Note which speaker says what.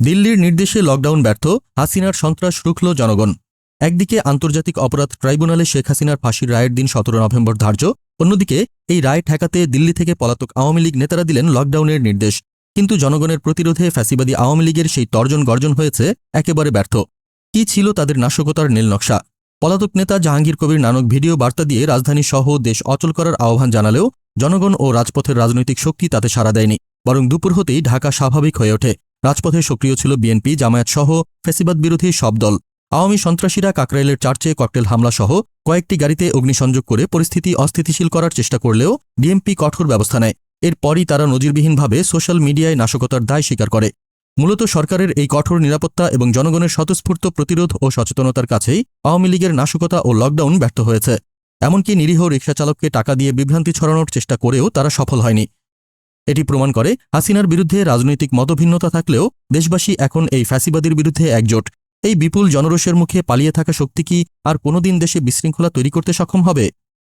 Speaker 1: দিল্লির নির্দেশে লকডাউন ব্যর্থ, হাসিনার সন্ত্রাস রুখল জনগণ। একদিকে আন্তর্জাতিক অপরাধ ট্রাইব্যুনালে শেখ হাসিনার ফাঁসির রায়ের দিন সতেরো নভেম্বর ধার্য, অন্যদিকে এই রায় ঠেকাতে দিল্লি থেকে পলাতক আওয়ামী লীগ নেতারা দিলেন লকডাউনের নির্দেশ। কিন্তু জনগণের প্রতিরোধে ফ্যাসিবাদী আওয়ামী লীগের সেই তর্জন গর্জন হয়েছে, একেবারে ব্যর্থ। কি ছিল তাদের নাশকতার নীলনকশা পলাতক নেতা জাহাঙ্গীর কবির নানক ভিডিও বার্তা দিয়ে রাজধানী সহ দেশ অচল করার আহ্বান জানালেও জনগণ ও রাজপথের রাজনৈতিক শক্তি তাতে সাড়া দেয়নি, বরং দুপুর হতেই ঢাকা স্বাভাবিক হয়ে ওঠে। রাজপথে সক্রিয় ছিল বিএনপি জামায়াত সহ ফেসিবাদ বিরোধী সব দল। আওয়ামী সন্ত্রাসীরা কাকরাইলের চার্চে ককটেল হামলা সহ কয়েকটি গাড়িতে অগ্নিসংযোগ করে পরিস্থিতি অস্থিতিশীল করার চেষ্টা করলেও ডিএমপি কঠোর ব্যবস্থা নেয়। এরপরই তারা নজিরবিহীনভাবে সোশ্যাল মিডিয়ায় নাশকতার দায় স্বীকার করে। মূলত সরকারের এই কঠোর নিরাপত্তা এবং জনগণের স্বতঃস্ফূর্ত প্রতিরোধ ও সচেতনতার কাছেই আওয়ামী লীগের নাশকতা ও লকডাউন ব্যর্থ হয়েছে। এমনকি নিরীহ রিকশাচালককে টাকা দিয়ে বিভ্রান্তি ছড়ানোর চেষ্টা করেও তারা সফল হয়নি। এটি প্রমাণ করে হাসিনার বিরুদ্ধে রাজনৈতিক মতভিন্নতা থাকলেও দেশবাসী এখন এই ফ্যাসিবাদীর বিরুদ্ধে একজোট। এই বিপুল জনরোষের মুখে পালিয়ে থাকা শক্তি কি আর কোনোদিন দেশে বিশৃঙ্খলা তৈরি করতে সক্ষম হবে?